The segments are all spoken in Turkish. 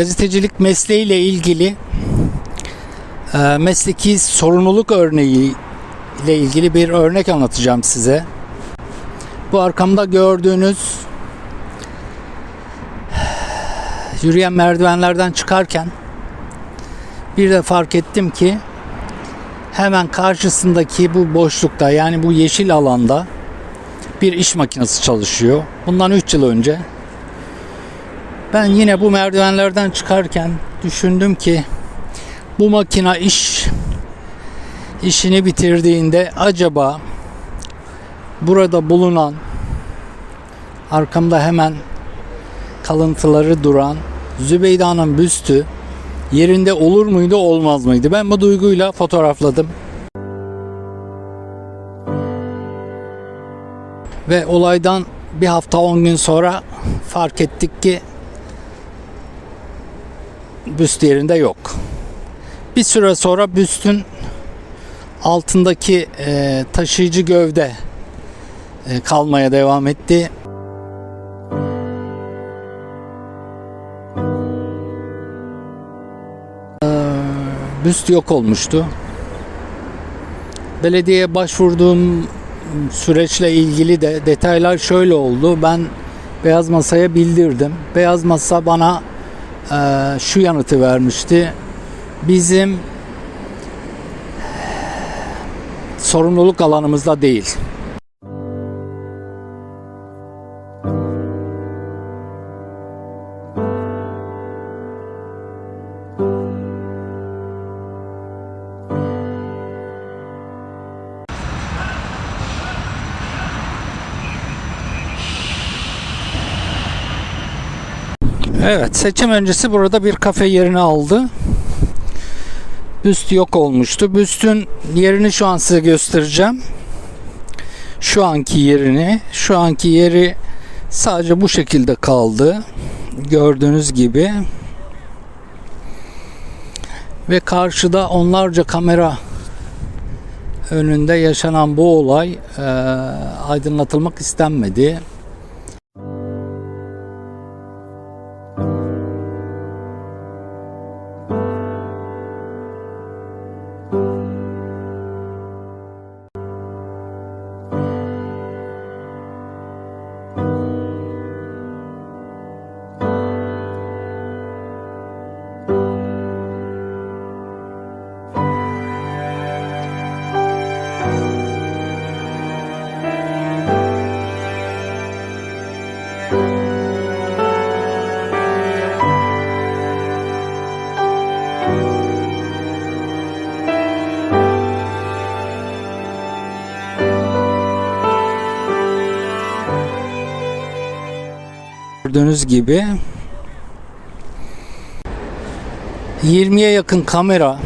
gazetecilik mesleğiyle ilgili e, mesleki sorumluluk örneği ile ilgili bir örnek anlatacağım size. Bu arkamda gördüğünüz yürüyen merdivenlerden çıkarken bir de fark ettim ki hemen karşısındaki bu boşlukta yani bu yeşil alanda bir iş makinesi çalışıyor. Bundan 3 yıl önce ben yine bu merdivenlerden çıkarken düşündüm ki bu makina iş işini bitirdiğinde acaba burada bulunan arkamda hemen kalıntıları duran Zübeyda'nın büstü yerinde olur muydu olmaz mıydı? Ben bu duyguyla fotoğrafladım. Ve olaydan bir hafta 10 gün sonra fark ettik ki büst yerinde yok. Bir süre sonra büstün altındaki e, taşıyıcı gövde e, kalmaya devam etti. E, büst yok olmuştu. Belediyeye başvurduğum süreçle ilgili de detaylar şöyle oldu. Ben Beyaz Masa'ya bildirdim. Beyaz Masa bana şu yanıtı vermişti. Bizim sorumluluk alanımızda değil. Evet, seçim öncesi burada bir kafe yerini aldı. Büst yok olmuştu. Büstün yerini şu an size göstereceğim. Şu anki yerini, şu anki yeri sadece bu şekilde kaldı. Gördüğünüz gibi. Ve karşıda onlarca kamera önünde yaşanan bu olay e, aydınlatılmak istenmedi. Gördüğünüz gibi 20'ye yakın kamera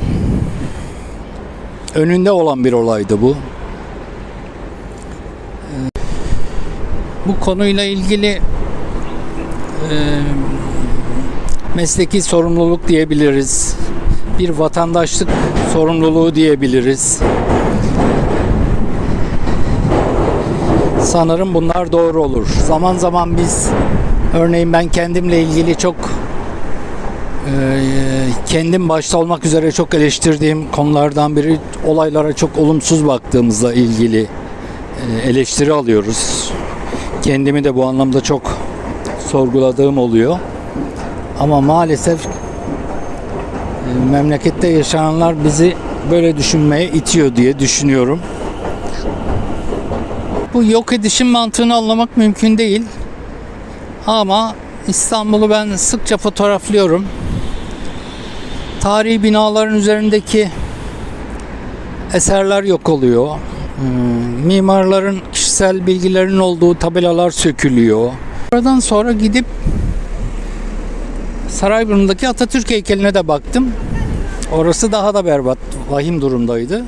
önünde olan bir olaydı bu. Bu konuyla ilgili e, mesleki sorumluluk diyebiliriz. Bir vatandaşlık sorumluluğu diyebiliriz. Sanırım bunlar doğru olur. Zaman zaman biz örneğin ben kendimle ilgili çok e, kendim başta olmak üzere çok eleştirdiğim konulardan biri olaylara çok olumsuz baktığımızla ilgili e, eleştiri alıyoruz. Kendimi de bu anlamda çok sorguladığım oluyor. Ama maalesef e, memlekette yaşananlar bizi böyle düşünmeye itiyor diye düşünüyorum. Bu yok edişin mantığını anlamak mümkün değil. Ama İstanbul'u ben sıkça fotoğraflıyorum. Tarihi binaların üzerindeki eserler yok oluyor. Hmm, Mimarların kişisel bilgilerinin olduğu tabelalar sökülüyor. Oradan sonra gidip Sarayburnu'ndaki Atatürk heykeline de baktım. Orası daha da berbat, vahim durumdaydı.